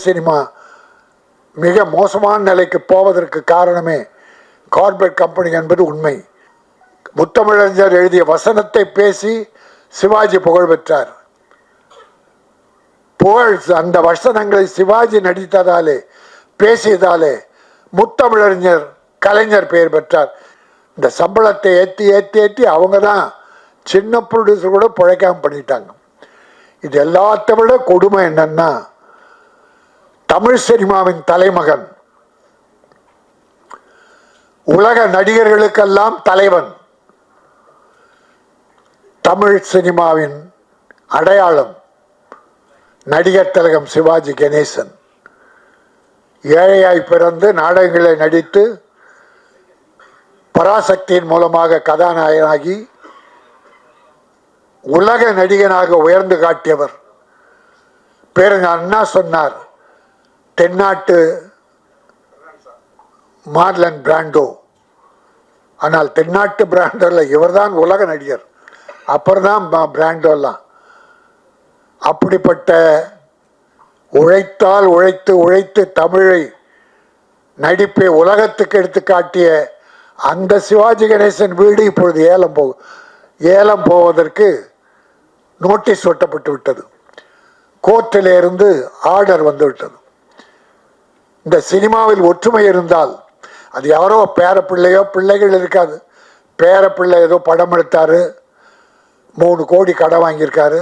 Cinema மிக மோசமான நிலைக்கு போவதற்கு காரணமே கார்பரேட் கம்பெனி என்பது உண்மை. முத்தமிழறிஞர் எழுதிய வசனத்தை பேசி சிவாஜி புகழ் பெற்றார். புகழ் அந்த வசனங்களை சிவாஜி நடித்ததாலே பேசியதாலே முத்தமிழறிஞர் கலைஞர் பெயர் பெற்றார். இந்த சம்பளத்தை ஏற்றி ஏற்றி ஏற்றி அவங்க தான் சின்ன ப்ரொடியூசர் கூட பிழைக்காமல் பண்ணிட்டாங்க. இது எல்லாத்த விட கொடுமை என்னன்னா தமிழ் சினிமாவின் தலைமகன். உலக நடிகர்களுக்கெல்லாம் தலைவன். தமிழ் சினிமாவின் அடையாளம் நடிகர் திலகம் சிவாஜி கணேசன். ஏழையாய் பிறந்து நாடகங்களை நடித்து பராசக்தியின் மூலமாக கதாநாயகனாகி உலக நடிகனாக உயர்ந்து காட்டியவர். பேருங்க அண்ணா சொன்னார் தென்னாட்டு மார்லன் பிராண்டோ. ஆனால் தென்னாட்டு பிராண்டோல இவர்தான் உலக நடிகர். அப்புறம் தான் பிராண்டோலாம். அப்படிப்பட்ட உழைத்தால் உழைத்து உழைத்து தமிழை நடிப்பை உலகத்துக்கு எடுத்து காட்டிய அந்த சிவாஜி கணேசன் வீடு இப்பொழுது ஏலம் போ ஏலம் போவதற்கு நோட்டீஸ் ஒட்டப்பட்டு விட்டது. கோர்ட்டில் இருந்து ஆர்டர் வந்துவிட்டது இந்த சினிமாவில் ஒற்றுமை இருந்தால் அது யாரோ பேர பிள்ளையோ பிள்ளைகள் இருக்காது. பேர பிள்ளை ஏதோ படம் எடுத்தாரு. மூணு கோடி கடன் வாங்கியிருக்காரு.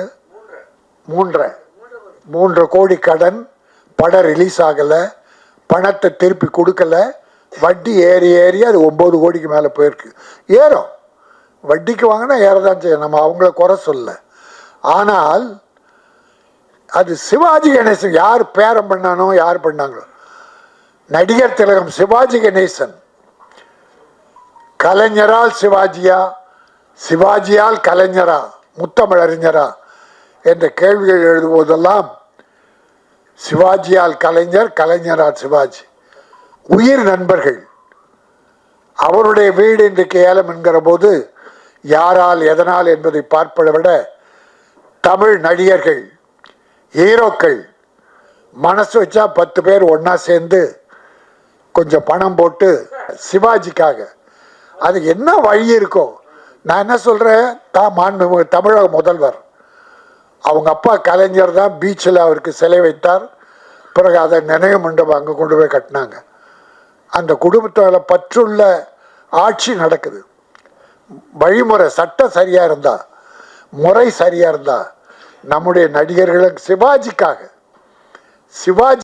மூன்றரை. மூன்று கோடி கடன் படம் ரிலீஸ் ஆகலை. பணத்தை திருப்பி கொடுக்கல. வட்டி ஏறி ஏறி அது ஒம்பது கோடிக்கு மேலே போயிருக்கு. ஏறும். வட்டிக்கு வாங்கினா ஏறதான் செய்யும். நம்ம அவங்கள குறை சொல்ல. ஆனால் அது சிவாஜி கணேசன் யார் பேரம் பண்ணானோ யார் பண்ணாங்களோ நடிகர் திலகம் சிவாஜி கணேசன். கலைஞரால் சிவாஜியா? சிவாஜியால் கலைஞரா? முத்தமிழறிஞரா? என்ற கேள்விகள் எழுதுவதெல்லாம் சிவாஜியால் கலைஞர் கலைஞரால் சிவாஜி. உயிர் நண்பர்கள். அவருடைய வீடு இன்றைக்கு ஏலம் என்கிற போது யாரால் எதனால் என்பதை பார்ப்பதை விட தமிழ் நடிகர்கள் ஹீரோக்கள் மனசு வச்சா பத்து பேர் ஒன்றா சேர்ந்து கொஞ்சம் பணம் போட்டு சிவாஜிக்காக. அது என்ன வழி இருக்கோ? நான் என்ன சொல்கிறேன் தான் மாண்பு தமிழக முதல்வர். அவங்க அப்பா கலைஞர் தான் பீச்சில் அவருக்கு சிலை வைத்தார். பிறகு அதை நினைவு மண்டபம் அங்கே கொண்டு போய் கட்டினாங்க. அந்த குடும்பத்தில் பற்றுள்ள ஆட்சி நடக்குது. வழிமுறை சட்டம் சரியாக இருந்தா முறை சரியாக இருந்தா நம்முடைய நடிகர்களுக்கு சிவாஜிக்காக. சிவாஜி